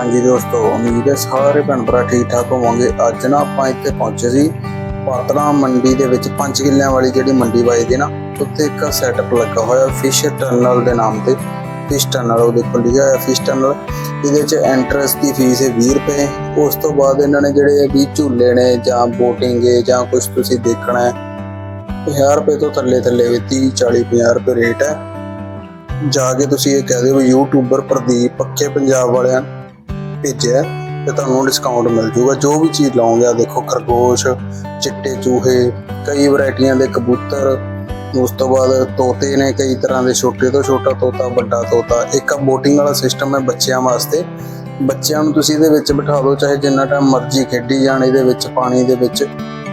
ਹਾਂਜੀ ਦੋਸਤੋ, ਉਮੀਦ ਹੈ ਸਾਰੇ ਭੈਣ ਭਰਾ ਠੀਕ ਠਾਕ ਹੋਵੋਗੇ। ਅੱਜ ਨਾ ਆਪਾਂ ਇੱਥੇ ਪਹੁੰਚੇ ਸੀ ਪਾਤੜਾ ਮੰਡੀ ਦੇ ਵਿੱਚ 5 ਕਿੱਲਿਆਂ ਵਾਲੀ ਜਿਹੜੀ ਮੰਡੀ ਵੱਜਦੀ ਨਾ, ਉੱਥੇ ਇੱਕ ਸੈਟਅਪ ਲੱਗਾ ਹੋਇਆ ਫਿਸ਼ ਟਨਲ ਦੇ ਨਾਮ ਤੇ। ਫਿਸ਼ ਟਨਲ ਉਹਦੇ ਉੱਪਰ ਲਿਖਿਆ ਹੋਇਆ ਫਿਸ਼ ਟਨਲ ਇਹਦੇ ਚ ਐਂਟਰੈਂਸ ਦੀ ਫੀਸ ਹੈ 20 ਰੁਪਏ। ਉਸ ਤੋਂ ਬਾਅਦ ਇਹਨਾਂ ਨੇ ਜਿਹੜੇ ਵੀ ਝੂਲੇ ਨੇ ਜਾਂ ਬੋਟਿੰਗ ਹੈ ਜਾਂ ਕੁਝ ਤੁਸੀਂ ਦੇਖਣਾ ਹੈ 1000 ਰੁਪਏ ਤੋਂ ਥੱਲੇ ਥੱਲੇ ਵੀ 30 40 50 ਰੁਪਏ ਰੇਟ ਹੈ। ਜਾ ਕੇ ਤੁਸੀਂ ਇਹ ਕਹਿ ਦਿਓ ਵੀ ਯੂਟਿਊਬਰ ਪ੍ਰਦੀਪ ਪੱਕੇ ਪੰਜਾਬ ਵਾਲਿਆਂ ਭੇਜਿਆ ਤੇ ਤੁਹਾਨੂੰ ਡਿਸਕਾਊਂਟ ਮਿਲ ਜੂਗਾ। ਜੋ ਵੀ ਚੀਜ਼ ਲਾਓਗੇ ਆ ਦੇਖੋ, ਖਰਗੋਸ਼, ਚਿੱਟੇ ਚੂਹੇ, ਕਈ ਵੈਰਾਈਟੀਆਂ ਦੇ ਕਬੂਤਰ, ਉਸ ਤੋਂ ਬਾਅਦ ਤੋਤੇ ਨੇ ਕਈ ਤਰ੍ਹਾਂ ਦੇ ਛੋਟੇ ਤੋਂ ਛੋਟਾ ਤੋਤਾ, ਵੱਡਾ ਤੋਤਾ। ਇੱਕ ਬੋਟਿੰਗ ਵਾਲਾ ਸਿਸਟਮ ਹੈ ਬੱਚਿਆਂ ਵਾਸਤੇ। ਬੱਚਿਆਂ ਨੂੰ ਤੁਸੀਂ ਇਹਦੇ ਵਿੱਚ ਬਿਠਾ ਦਿਓ, ਚਾਹੇ ਜਿੰਨਾ ਟਾਈਮ ਮਰਜ਼ੀ ਖੇਡੀ ਜਾਣ, ਇਹਦੇ ਵਿੱਚ, ਪਾਣੀ ਦੇ ਵਿੱਚ।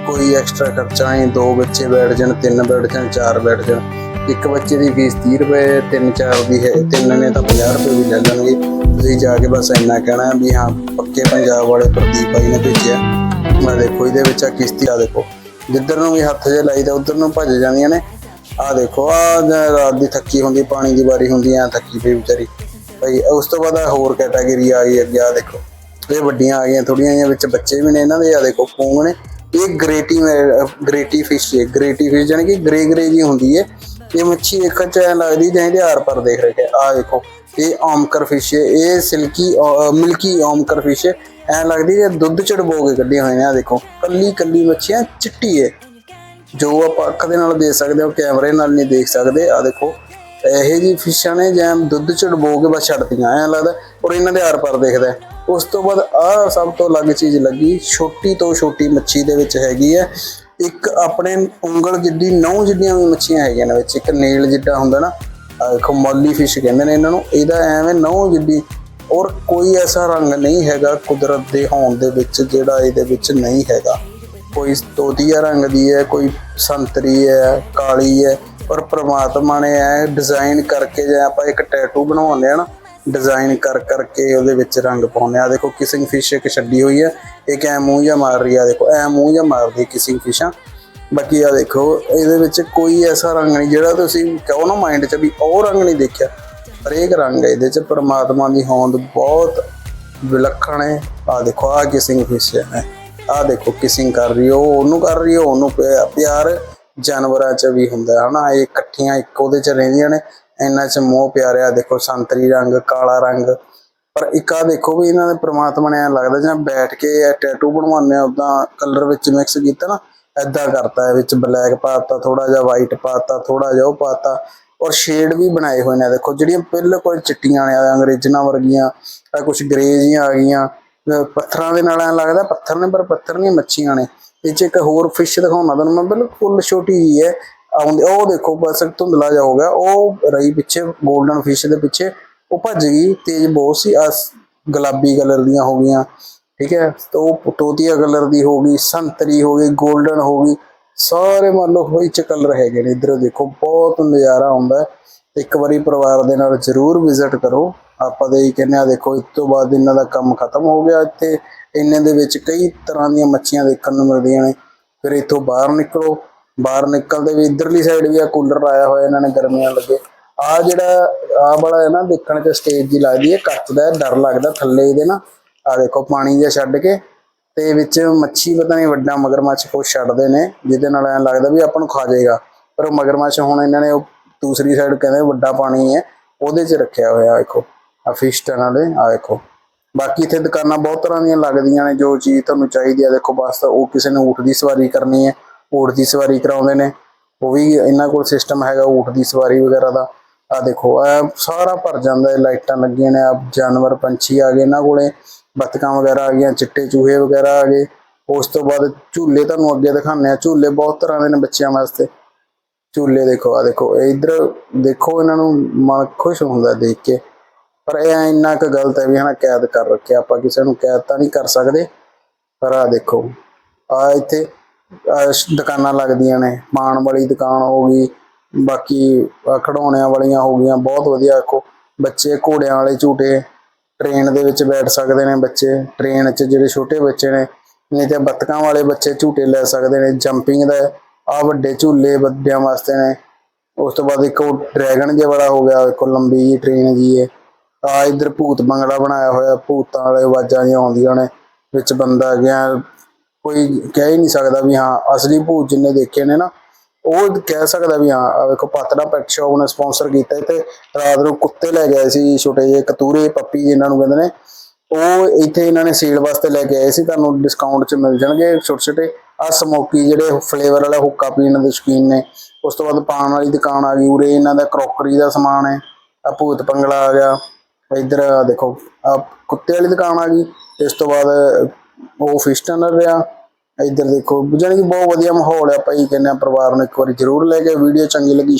ਕੋਈ ਐਕਸਟਰਾ ਖਰਚਾ ਨਹੀਂ, ਦੋ ਬੱਚੇ ਬੈਠ ਜਾਣ, ਤਿੰਨ ਬੈਠ ਜਾਣ, ਚਾਰ ਬੈਠ ਜਾਣ। ਇੱਕ ਬੱਚੇ ਦੀ ਫੀਸ 30 ਰੁਪਏ, ਤਿੰਨ ਚਾਰ ਦੀ ਹੈ, ਤਿੰਨ ਨੇ ਤਾਂ 50 ਰੁਪਏ ਵੀ ਲੈ ਲੈਣਗੇ। ਤੁਸੀਂ ਜਾ ਕੇ ਬਸ ਇੰਨਾ ਕਹਿਣਾ ਵੀ ਹਾਂ, ਪੱਕੇ ਪੰਜਾਬ ਵਾਲੇ ਪ੍ਰਦੀਪ ਭਾਈ ਨੇ ਭੇਜਿਆ। ਮੈਂ ਦੇਖੋ, ਇਹਦੇ ਵਿੱਚ ਆ ਕਿਸ਼ਤੀ ਆ ਦੇਖੋ। ਜਿੱਧਰ ਨੂੰ ਵੀ ਹੱਥ ਜੇ ਲਾਈਦਾ ਉਧਰ ਨੂੰ ਭੱਜ ਜਾਂਦੀਆਂ ਨੇ। ਆ ਦੇਖੋ ਆ ਰਾਤ ਦੀ ਥੱਕੀ ਹੁੰਦੀ, ਪਾਣੀ ਦੀ ਵਾਰੀ ਹੁੰਦੀ ਆ ਥੱਕੀ ਪਈ ਵਿਚਾਰੀ। ਭਾਈ, ਉਸ ਤੋਂ ਬਾਅਦ ਆਹ ਹੋਰ ਕੈਟਾਗਰੀ ਆ ਗਈ ਅੱਗੇ ਆ ਦੇਖੋ। ਇਹ ਵੱਡੀਆਂ ਆ ਗਈਆਂ ਥੋੜੀਆਂ ਜਿਹੀਆਂ ਵਿੱਚ ਬੱਚੇ ਵੀ ਨੇ ਇਹਨਾਂ ਦੇ ਆ ਦੇਖੋ, ਪੂੰਗ ਨੇ। ਇਹ ਗ੍ਰੇਟੀ ਗ੍ਰੇਟੀ ਫਿਸ਼ ਹੈ ਗ੍ਰੇਟੀ ਫਿਸ਼ ਜਾਨੀ ਕਿ ਗ੍ਰੇ ਗ੍ਰੇ ਜੀ ਹੁੰਦੀ ਹੈ। ਇਹ ਮੱਛੀ ਇੱਕ ਚ ਐਂ ਲੱਗਦੀ ਜਿਵੇਂ ਦੇ ਹਾਰ ਪਰ ਦੇਖ ਰਹੇ ਆ ਦੇਖੋ, ਇਹ ਓਮਕਰ ਫਿਸ਼ ਹੈ, ਇਹ ਸਿਲਕੀ ਮਿਲਕੀ ਓਮਕਰ ਫਿਸ਼ ਹੈ। ਐਂ ਲੱਗਦੀ ਜੇ ਦੁੱਧ ਚੜਬੋ ਕੇ ਕੱਢੀਆਂ ਹੋਈਆਂ ਨੇ ਆ ਦੇਖੋ, ਕੱਲੀ ਕੱਲੀ ਮੱਛੀਆਂ ਚਿੱਟੀ ਹੈ। ਜੋ ਆਪਾਂ ਅੱਖ ਦੇ ਨਾਲ ਦੇਖ ਸਕਦੇ ਹਾਂ ਕੈਮਰੇ ਨਾਲ ਨਹੀਂ ਦੇਖ ਸਕਦੇ। ਆ ਦੇਖੋ, ਇਹੋ ਜੀ ਫਿਸ਼ਾਂ ਨੇ ਜਿਵੇਂ ਦੁੱਧ ਚੜਬੋ ਕੇ ਬਸ ਛੱਡਦੀਆਂ ਐਂ ਲੱਗਦਾ। ਔਰ ਇਹਨਾਂ ਦੇ ਆਰ ਪਰ ਦੇਖਦਾ ਉਸ ਤੋਂ ਬਾਅਦ ਆ ਸਭ ਤੋਂ ਅਲੱਗ ਚੀਜ਼ ਲੱਗੀ, ਛੋਟੀ ਤੋਂ ਛੋਟੀ ਮੱਛੀ ਦੇ ਵਿੱਚ ਹੈਗੀ ਹੈ। ਇੱਕ ਆਪਣੇ ਉਂਗਲ ਜਿੱਡੀ ਨੌ ਜਿੱਡੀਆਂ ਵੀ ਮੱਛੀਆਂ ਹੈਗੀਆਂ ਨੇ ਵਿੱਚ, ਇੱਕ ਨੇਲ ਜਿੱਡਾ ਹੁੰਦਾ ਨਾ ਆਹ ਦੇਖੋ ਫਿਸ਼ ਕਹਿੰਦੇ ਨੇ ਇਹਨਾਂ ਨੂੰ, ਇਹਦਾ ਐਵੇਂ ਨੌ ਜਿੱਡੀ, ਔਰ ਕੋਈ ਐਸਾ ਰੰਗ ਨਹੀਂ ਹੈਗਾ ਕੁਦਰਤ ਦੇ ਹੋਣ ਦੇ ਵਿੱਚ ਜਿਹੜਾ ਇਹਦੇ ਵਿੱਚ ਨਹੀਂ ਹੈਗਾ। ਕੋਈ ਤੋਤੀਆ ਰੰਗ ਦੀ ਹੈ, ਕੋਈ ਸੰਤਰੀ ਹੈ, ਕਾਲੀ ਹੈ, ਪਰ ਪ੍ਰਮਾਤਮਾ ਨੇ ਇਹ ਡਿਜ਼ਾਈਨ ਕਰਕੇ ਜੇ ਆਪਾਂ ਇੱਕ ਟੈਟੂ ਬਣਾਉਂਦੇ ਆ ਨਾ ਡਿਜ਼ਾਈਨ ਕਰ ਕਰਕੇ ਉਹਦੇ ਵਿੱਚ ਰੰਗ ਪਾਉਂਦੇ ਆ। ਦੇਖੋ ਕਿਸਿੰਗ ਫਿਸ਼ ਇੱਕ ਛੱਡੀ ਹੋਈ ਹੈ। ਇੱਕ ਐ ਮੂੰਹ ਜਾਂ ਮਾਰ ਰਹੀ ਆ। ਦੇਖੋ, ਐ ਮੂੰਹ ਜਿਹਾ ਮਾਰਦੀ ਕਿਸਿੰਗ ਫਿਸ਼ਾਂ। ਬਾਕੀ ਆ ਦੇਖੋ, ਇਹਦੇ ਵਿੱਚ ਕੋਈ ਐਸਾ ਰੰਗ ਨਹੀਂ ਜਿਹੜਾ ਤੁਸੀਂ ਕਹੋ ਨਾ ਮਾਈਂਡ 'ਚ ਵੀ ਉਹ ਰੰਗ ਨਹੀਂ ਦੇਖਿਆ। ਹਰੇਕ ਰੰਗ ਹੈ ਇਹਦੇ 'ਚ। ਪਰਮਾਤਮਾ ਦੀ ਹੋਂਦ ਬਹੁਤ ਵਿਲੱਖਣ ਹੈ। ਆ ਦੇਖੋ ਆ ਕਿਸਿੰਗ ਫਿਸ਼ ਹੈ। ਆ ਦੇਖੋ, ਕਿਸਿੰਗ ਕਰ ਰਹੀ ਹੋ। ਉਹਨੂੰ ਕਰ ਰਹੀ ਹੋ। ਉਹਨੂੰ ਪਿਆ- ਪਿਆਰ ਜਾਨਵਰਾਂ 'ਚ ਵੀ ਹੁੰਦਾ ਹੈ। ਹਨਾ, ਇਹ ਇਕੱਠੀਆਂ ਇੱਕ ਉਹਦੇ 'ਚ ਰਹਿੰਦੀਆਂ ਨੇ। ਇਹਨਾਂ 'ਚ ਮੋਹ ਪਿਆਰਿਆ, ਦੇਖੋ ਸੰਤਰੀ ਰੰਗ, ਕਾਲਾ ਰੰਗ। ਪਰ ਇੱਕ ਆ ਦੇਖੋ ਵੀ ਇਹਨਾਂ ਦੇ ਪ੍ਰਮਾਤਮਾ ਨੇ ਐ ਲੱਗਦਾ ਜਿਵੇਂ ਬੈਠ ਕੇ ਇਹ ਟੈਟੂ ਬਣਵਾਉਂਦੇ ਆ ਉਦਾਂ ਕਲਰ ਵਿੱਚ ਮਿਕਸ ਕੀਤਾ ਨਾ ਐਦਾਂ ਕਰਤਾ ਹੈ ਵਿੱਚ ਬਲੈਕ ਪਾਤਾ ਥੋੜਾ ਜਿਹਾ ਵਾਈਟ ਪਾਤਾ ਥੋੜਾ ਜਿਹਾ ਉਹ ਪਾਤਾ। ਔਰ ਸ਼ੇਡ ਵੀ ਬਣਾਏ ਹੋਏ ਨੇ ਦੇਖੋ, ਜਿਹੜੀਆਂ ਪਹਿਲਾਂ ਕੋਈ ਚਿੱਟੀਆਂ ਨੇ ਅੰਗਰੇਜ਼ਾਂ ਵਰਗੀਆਂ ਆ ਕੁਝ ਗ੍ਰੇ ਜਿਹੀਆਂ ਆ ਗਈਆਂ। ਪੱਥਰਾਂ ਦੇ ਨਾਲ ਐਂ ਲੱਗਦਾ ਪੱਥਰ ਨੇ, ਪਰ ਪੱਥਰ ਨਹੀਂ, ਮੱਛੀਆਂ ਨੇ। ਇਹ ਚ ਇੱਕ ਹੋਰ ਫਿਸ਼ ਦਿਖਾਉਣਾ ਤੁਹਾਨੂੰ ਮੈਂ, ਬਿਲਕੁਲ ਛੋਟੀ ਜੀ ਹੈ। ਆਉਂਦੇ, ਉਹ ਦੇਖੋ, ਬਸ ਧੁੰਦਲਾ ਜਾ ਹੋ ਗਿਆ। ਉਹ ਰਹੀ ਪਿੱਛੇ 골ਡਨ ਫਿਸ਼ ਦੇ ਪਿੱਛੇ। ਉਹ ਭੱਜ ਗਈ, ਤੇਜ਼ ਬਹੁਤ ਸੀ। ਗੁਲਾਬੀ ਕਲਰ ਦੀਆਂ ਹੋ ਗਈਆਂ, ਠੀਕ ਹੈ? ਤੇ ਉਹ ਤੋਤੀਆ ਕਲਰ ਦੀ ਹੋ ਗਈ, ਸੰਤਰੀ ਹੋ ਗਈ 골ਡਨ ਹੋ ਗਈ। ਸਾਰੇ ਮੰਨ ਲਓ ਹੋਈ ਚ ਕਲਰ ਹੈਗੇ ਨੇ। ਇਧਰ ਦੇਖੋ, ਬਹੁਤ ਨਜ਼ਾਰਾ ਆਉਂਦਾ ਇੱਕ ਵਾਰੀ ਪਰਿਵਾਰ ਦੇ ਨਾਲ ਜ਼ਰੂਰ ਵਿਜ਼ਿਟ ਕਰੋ। ਆਪਾਂ ਦੇ ਹੀ ਕਹਿੰਦੇ ਆ ਦੇਖੋ, ਇਸ ਤੋਂ ਬਾਅਦ ਇਹਨਾਂ ਦਾ ਕੰਮ ਖਤਮ ਹੋ ਗਿਆ। ਇੱਥੇ ਇੰਨੇ ਦੇ ਵਿੱਚ ਕਈ ਤਰ੍ਹਾਂ ਦੀਆਂ ਮੱਛੀਆਂ ਦੇਖਣ ਨੂੰ ਮਿਲਦੀਆਂ ਨੇ। ਫਿਰ ਇੱਥੋਂ ਬਾਹਰ ਨਿਕਲੋ। ਬਾਹਰ ਨਿਕਲਦੇ ਵੀ ਇਧਰਲੀ ਸਾਈਡ ਵੀ ਆ ਕੂਲਰ ਲਾਇਆ ਹੋਇਆ ਇਹਨਾਂ ਨੇ ਗਰਮੀਆਂ ਲੱਗੇ। ਆ ਜਿਹੜਾ ਆ ਵਾਲਾ ਹੈ ਨਾ, ਦੇਖਣ ਚ ਸਟੇਜ ਜੀ ਲੱਗਦੀ ਹੈ, ਕੱਚ ਦਾ ਡਰ ਲੱਗਦਾ ਥੱਲੇ ਇਹਦੇ ਨਾ। ਆ ਦੇਖੋ, ਪਾਣੀ ਜਿਹਾ ਛੱਡ ਕੇ, ਤੇ ਵਿੱਚ ਮੱਛੀ ਪਤਾ ਨਹੀਂ ਵੱਡਾ ਮਗਰਮੱਛ ਕੁਛ ਛੱਡਦੇ ਨੇ, ਜਿਹਦੇ ਨਾਲ ਐਂ ਲੱਗਦਾ ਵੀ ਆਪਾਂ ਨੂੰ ਖਾ ਜਾਏਗਾ। ਪਰ ਉਹ ਮਗਰਮੱਛ ਹੁਣ ਇਹਨਾਂ ਨੇ ਉਹ ਦੂਸਰੀ ਸਾਈਡ ਕਹਿੰਦੇ ਵੱਡਾ ਪਾਣੀ ਹੈ, ਉਹਦੇ 'ਚ ਰੱਖਿਆ ਹੋਇਆ ਦੇਖੋ। ਆ ਫਿਸ਼ ਟਨਲ ਹੈ ਆ ਦੇਖੋ। ਬਾਕੀ ਇੱਥੇ ਦੁਕਾਨਾਂ ਬਹੁਤ ਤਰ੍ਹਾਂ ਦੀਆਂ ਲੱਗਦੀਆਂ ਨੇ, ਜੋ ਚੀਜ਼ ਤੁਹਾਨੂੰ ਚਾਹੀਦੀ ਆ ਦੇਖੋ, ਬਸ ਉਹ ਕਿਸੇ ਨੇ ਊਠ ਦੀ ਸਵਾਰੀ ਕਰਨੀ ਹੈ। ਊਠ ਦੀ ਸਵਾਰੀ ਕਰਾਉਂਦੇ ਨੇ। ਉਹ ਵੀ ਇਹਨਾਂ ਕੋਲ ਸਿਸਟਮ ਹੈਗਾ ਊਠ ਦੀ ਸਵਾਰੀ ਵਗੈਰਾ ਦਾ। ਆ ਦੇਖੋ ਆ ਸਾਰਾ ਭਰ ਜਾਂਦਾ ਹੈ, ਲਾਈਟਾਂ ਲੱਗੀਆਂ ਨੇ ਆ ਜਾਨਵਰ, ਪੰਛੀ ਆ ਗਏ ਇਹਨਾਂ ਕੋਲੇ। ਬੱਤਕਾਂ ਵਗੈਰਾ ਆ ਗਈਆਂ, ਚਿੱਟੇ ਚੂਹੇ ਵਗੈਰਾ ਆ ਗਏ। ਉਸ ਤੋਂ ਬਾਅਦ ਝੂਲੇ ਤੁਹਾਨੂੰ ਅੱਗੇ ਦਿਖਾਉਂਦੇ ਆ ਝੂਲੇ ਬਹੁਤ ਤਰ੍ਹਾਂ ਦੇ ਨੇ ਬੱਚਿਆਂ ਵਾਸਤੇ। ਝੂਲੇ ਦੇਖੋ ਆ ਦੇਖੋ, ਇਹ ਇੱਧਰ ਦੇਖੋ ਇਹਨਾਂ ਨੂੰ ਮਨ ਖੁਸ਼ ਹੁੰਦਾ ਦੇਖ ਕੇ। ਪਰ ਇਹ ਇੰਨਾ ਕੁ ਗਲਤ ਹੈ ਵੀ ਹਨਾ, ਕੈਦ ਕਰ ਰੱਖਿਆ ਆਪਾਂ, ਕਿਸੇ ਨੂੰ ਕੈਦ ਤਾਂ ਨਹੀਂ ਕਰ ਸਕਦੇ। ਪਰ ਆ ਦੇਖੋ ਆ ਇੱਥੇ ਦੁਕਾਨਾਂ ਲੱਗਦੀਆਂ ਨੇ। ਮਾਣ ਵਾਲੀ ਦੁਕਾਨ ਹੋ ਗਈ, ਬਾਕੀ ਆਹ ਖਿਡੌਣਿਆਂ ਵਾਲੀਆਂ ਹੋ ਗਈਆਂ, ਬਹੁਤ ਵਧੀਆ। ਦੇਖੋ ਬੱਚੇ ਘੋੜਿਆਂ ਵਾਲੇ ਝੂਟੇ ਟ੍ਰੇਨ ਦੇ ਵਿੱਚ ਬੈਠ ਸਕਦੇ ਨੇ ਬੱਚੇ। ਟ੍ਰੇਨ 'ਚ ਜਿਹੜੇ ਛੋਟੇ ਬੱਚੇ ਨੇ, ਨਹੀਂ ਤੇ ਬੱਤਕਾਂ ਵਾਲੇ ਬੱਚੇ ਝੂਟੇ ਲੈ ਸਕਦੇ ਨੇ। ਜੰਪਿੰਗ ਦਾ ਆ ਵੱਡੇ ਝੂਲੇ ਵੱਡਿਆਂ ਵਾਸਤੇ ਨੇ। ਉਸ ਤੋਂ ਬਾਅਦ ਇੱਕ ਉਹ ਡਰੈਗਨ ਜਿਹਾ ਵਾਲਾ ਹੋ ਗਿਆ, ਇੱਕ ਲੰਬੀ ਜੀ ਟ੍ਰੇਨ ਜੀ ਹੈ ਆ ਇੱਧਰ ਭੂਤ ਬੰਗਲਾ ਬਣਾਇਆ ਹੋਇਆ, ਭੂਤਾਂ ਵਾਲੇ ਆਵਾਜ਼ਾਂ ਜਿਹੀਆਂ ਆਉਂਦੀਆਂ ਨੇ। ਵਿੱਚ ਬੰਦਾ ਗਿਆ ਕੋਈ ਕਹਿ ਹੀ ਨਹੀਂ ਸਕਦਾ ਵੀ ਹਾਂ, ਅਸਲੀ ਭੂਤ ਜਿੰਨੇ ਦੇਖੇ ਨੇ ਨਾ, ਉਹ ਕਹਿ ਸਕਦਾ ਵੀ ਹਾਂ ਵੇਖੋ ਪਾਤੜਾ ਪੈਟ ਸ਼ੌਪ ਨੇ ਸਪਾਂਸਰ ਕੀਤਾ ਤੇ ਰਾਤ ਨੂੰ ਕੁੱਤੇ ਲੈ ਗਏ ਸੀ ਛੋਟੇ ਜਿਹੇ ਕਤੂਰੇ ਪੱਪੀ ਜਿਨ੍ਹਾਂ ਨੂੰ ਕਹਿੰਦੇ ਨੇ। ਉਹ ਇੱਥੇ ਇਹਨਾਂ ਨੇ ਸੇਲ ਵਾਸਤੇ ਲੈ ਕੇ ਆਏ ਸੀ, ਤੁਹਾਨੂੰ ਡਿਸਕਾਊਂਟ 'ਚ ਮਿਲ ਜਾਣਗੇ ਛੋਟੇ ਛੋਟੇ। ਆ ਸਮੋਕੀ ਜਿਹੜੇ ਫਲੇਵਰ ਵਾਲਾ ਹੁੱਕਾ ਪੀਣ ਦੇ ਸ਼ੌਕੀਨ ਨੇ, ਉਸ ਤੋਂ ਬਾਅਦ ਪਾਨ ਵਾਲੀ ਦੁਕਾਨ ਆ ਗਈ ਉਰੇ, ਇਹਨਾਂ ਦਾ ਕਰੋਕਰੀ ਦਾ ਸਮਾਨ ਹੈ ਆ ਭੂਤ ਪੰਗਲਾ ਆ ਗਿਆ, ਇੱਧਰ ਦੇਖੋ ਆ ਕੁੱਤੇ ਵਾਲੀ ਦੁਕਾਨ ਆ ਗਈ, ਇਸ ਤੋਂ ਬਾਅਦ ਉਹ ਫਿਸ਼ ਟਨਰ ਆ ਇੱਧਰ ਦੇਖੋ, ਜਾਣੀ ਕਿ ਬਹੁਤ ਵਧੀਆ ਮਾਹੌਲ ਆ ਭਾਈ ਕਹਿੰਦੇ ਆ ਪਰਿਵਾਰ ਨੂੰ ਇੱਕ ਵਾਰੀ ਜ਼ਰੂਰ ਲੈ ਕੇ ਵੀਡੀਓ ਚੰਗੀ ਲੱਗੀ